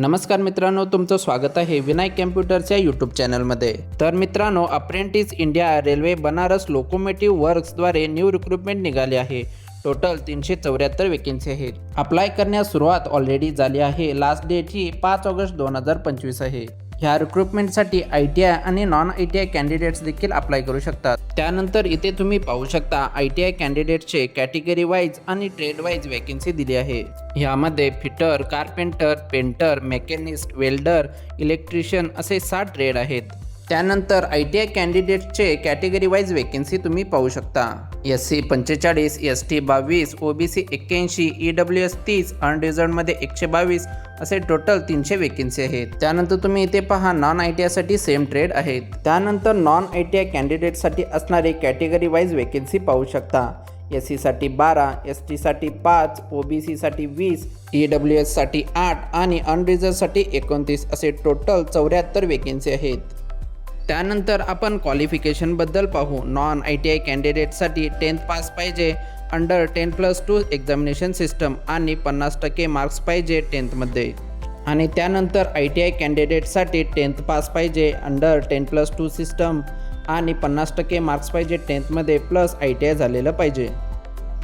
नमस्कार मित्रांनो तुमचं स्वागत आहे विनायक कॅम्प्युटरच्या यूट्यूब चॅनलमध्ये. तर मित्रांनो apprentice India railway Banaras locomotive वर्क्सद्वारे new recruitment निघाले आहे. टोटल तीनशे चौऱ्याहत्तर वेकेन्सी आहेत. अप्लाय करण्यास सुरुवात ऑलरेडी झाली आहे. लास्ट डेट ही पाच ऑगस्ट दोन हजार पंचवीस आहे. ह्या रिक्रुटमेंटसाठी आय टी आय आणि non I T I candidates देखील अप्लाय करू शकतात. त्यानंतर इथे तुम्ही पाहू शकता आय टी आय कॅन्डिडेटचे कॅटेगरी वाईज आणि ट्रेड वाईज वॅकन्सी दिली आहे. ह्यामध्ये fitter carpenter painter machinist welder electrician असे सात ट्रेड आहेत. त्यानंतर आय टी आय कॅन्डिडेटचे कॅटेगरी वाईज वेकेन्सी तुम्ही पाहू शकता. एस सी पंचेचाळीस एस टी बावीस ओ बी सी एक्क्याऐंशी ई डब्ल्यू एस तीस अनरिझर्वमध्ये एकशे बावीस असे टोटल तीनशे वेकेन्सी आहेत. त्यानंतर तुम्ही इथे पहा नॉन आय टी आयसाठी सेम ट्रेड आहेत. त्यानंतर नॉन आय टी आय कॅन्डिडेटसाठी असणारे कॅटेगरी वाईज वेकेन्सी पाहू शकता. एस सीसाठी बारा एस टीसाठी पाच ओ बी सीसाठी वीस ई डब्ल्यू एससाठी आठ आणि अनरिझर्वसाठी एकोणतीस असे टोटल चौऱ्याहत्तर वेकेन्सी आहेत. त्यानंतर आपण क्वालिफिकेशनबद्दल पाहू. नॉन आय टी आय कॅन्डिडेटसाठी टेन्थ पास पाहिजे. Under ten plus two examination system आणि पन्नास टक्के मार्क्स पाहिजे टेन्थमध्ये आणि त्यानंतर आय टी आय कॅन्डिडेटसाठी टेन्थ पास पाहिजे under ten plus two system आणि पन्नास टक्के मार्क्स पाहिजे टेन्थमध्ये प्लस आय टी आय झालेलं पाहिजे.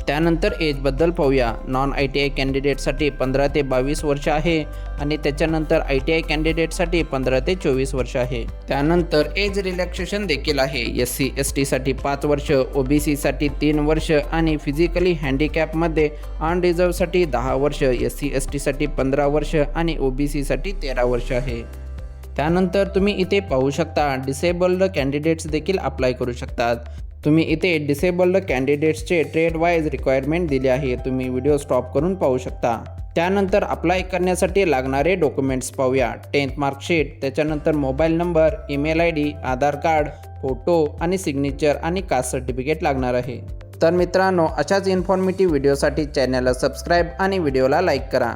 त्यानंतर एजबद्दल पाहूया. नॉन आय टी आय कॅन्डिडेटसाठी पंधरा ते बावीस वर्ष आहे आणि त्याच्यानंतर आय टी आय कॅन्डिडेटसाठी पंधरा ते चोवीस वर्ष आहे. त्यानंतर एज रिलॅक्सेशन देखील आहे. एस सी एस टीसाठी पाच वर्ष ओ बी सीसाठी तीन वर्ष आणि फिजिकली हँडिकॅपमध्ये अनरिझर्वसाठी दहा वर्ष एस सी एस टीसाठी पंधरा वर्ष आणि ओ बी सीसाठी तेरा वर्ष आहे. त्यानंतर तुम्ही इथे पाहू शकता डिसेबल्ड कॅन्डिडेट्स देखील अप्लाय करू शकतात. तुम्ही इथे डिसेबल्ड कॅन्डिडेट्सचे ट्रेड वाईज रिक्वायरमेंट दिले आहे. तुम्ही व्हिडिओ स्टॉप करून पाहू शकता. त्यानंतर अप्लाय करण्यासाठी लागणारे डॉक्युमेंट्स पाहूया. टेन्थ मार्कशीट त्याच्यानंतर mobile number email I D Aadhaar card photo आणि सिग्नेचर आणि कास्ट सर्टिफिकेट लागणार आहे. तर मित्रांनो अशाच इन्फॉर्मेटिव्ह व्हिडिओसाठी चॅनलला सबस्क्राईब आणि व्हिडिओला लाईक करा.